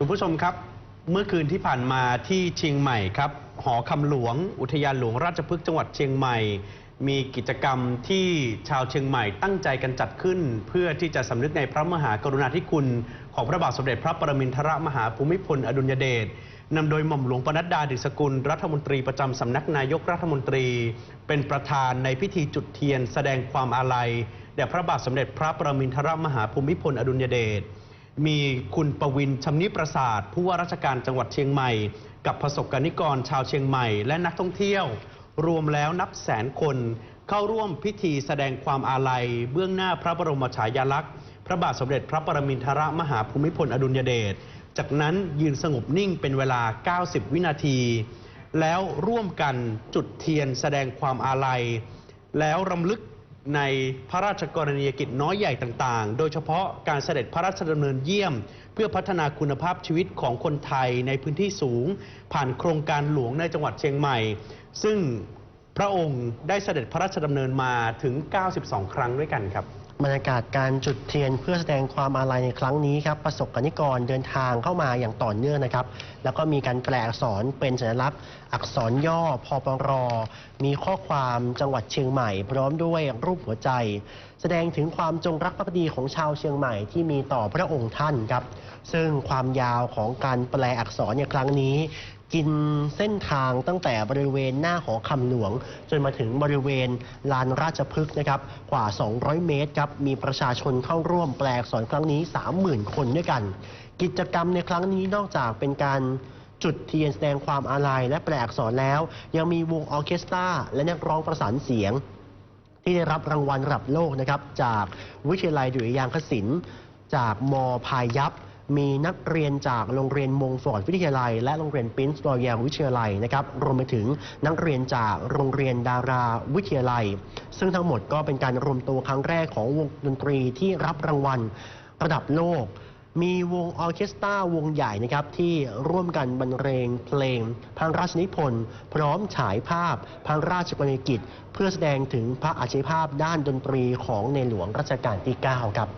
คุณผู้ชมครับ เมื่อคืนที่ผ่านมาที่เชียงใหม่ครับ หอคำหลวง อุทยานหลวงราชพฤกษ์จังหวัดเชียงใหม่ มีกิจกรรมที่ชาวเชียงใหม่ตั้งใจกันจัดขึ้น เพื่อที่จะสำนึกในพระมหากรุณาธิคุณ ของพระบาทสมเด็จพระปรมินทรมหาภูมิพลอดุลยเดชนำโดยหม่อมหลวงปนัดดาดิษกุล รัฐมนตรีประจำสำนักนายกรัฐมนตรี เป็นประธานในพิธีจุดเทียน แสดงความอาลัยแด่พระบาทสมเด็จพระปรมินทรมหาภูมิพลอดุลยเดช มีคุณประวินชำนิประสาท ผู้ว่าราชการจังหวัดเชียงใหม่ กับประสบกนิกรชาวเชียงใหม่ และนักท่องเที่ยว รวมแล้วนับแสนคน เข้าร่วมพิธีแสดงความอาลัย เบื้องหน้าพระบรมฉายาลักษณ์ พระบาทสมเด็จพระปรมินทรมหาภูมิพลอดุลยเดชจากนั้นยืนสงบนิ่งเป็นเวลา 90 วินาที แล้วร่วมกันจุดเทียนแสดงความอาลัย แล้วรำลึก ในพระราชกรณียกิจน้อยใหญ่ต่างๆ โดยเฉพาะการเสด็จพระราชดำเนินเยี่ยม เพื่อพัฒนาคุณภาพชีวิตของคนไทยในพื้นที่สูง ผ่านโครงการหลวงในจังหวัดเชียงใหม่ ซึ่งพระองค์ได้เสด็จพระราชดำเนินมาถึง 92 ครั้งด้วยกันครับ บรรยากาศการจุดเทียนเพื่อแสดงความอาลัยในครั้งนี้ครับประสบกนิกรเดินทางเข้ามาอย่างต่อเนื่องนะครับ แล้วก็มีการแปลอักษรเป็นสัญลักษณ์อักษรย่อพปรมีข้อความจังหวัดเชียงใหม่ พร้อมด้วยรูปหัวใจ แสดงถึงความจงรักภักดีของชาวเชียงใหม่ที่มีต่อพระองค์ท่านครับ ซึ่งความยาวของการแปลอักษรในครั้งนี้ กินเส้นทางตั้งแต่บริเวณหน้าหอคำหลวง จนมาถึงบริเวณลานราชพฤกษ์นะครับกว่า 200 เมตรครับมีประชาชนเข้าร่วมแปลอักษรครั้งนี้ 30,000 คนด้วยกัน กิจกรรมในครั้งนี้นอกจากเป็นการจุดเทียนแสดงความอาลัยและแปลอักษรแล้ว ยังมีวงออเคสตราและนักร้องประสานเสียง ที่ได้รับรางวัลระดับโลกนะครับจากวิทยาลัยดุริยางคศิลป์จากมพายัพ มีนักเรียนจากโรงเรียนมงฟอร์ดวิทยาลัย และโรงเรียนปรินซ์รอยัลวิทยาลัยนะครับรวมไปถึงนักเรียนจากโรงเรียนดาราวิทยาลัย ซึ่งทั้งหมดก็เป็นการรวมตัวครั้งแรกของวงดนตรีที่รับรางวัลระดับโลก มีวงออเคสตราวงใหญ่นะครับที่ร่วมกันบรรเลงเพลงพระราชนิพนธ์พร้อมฉายภาพพระราชกรณียกิจ เพื่อแสดงถึงพระอาชีพภาพด้านดนตรีของในหลวงรัชกาลที่ 9 ครับ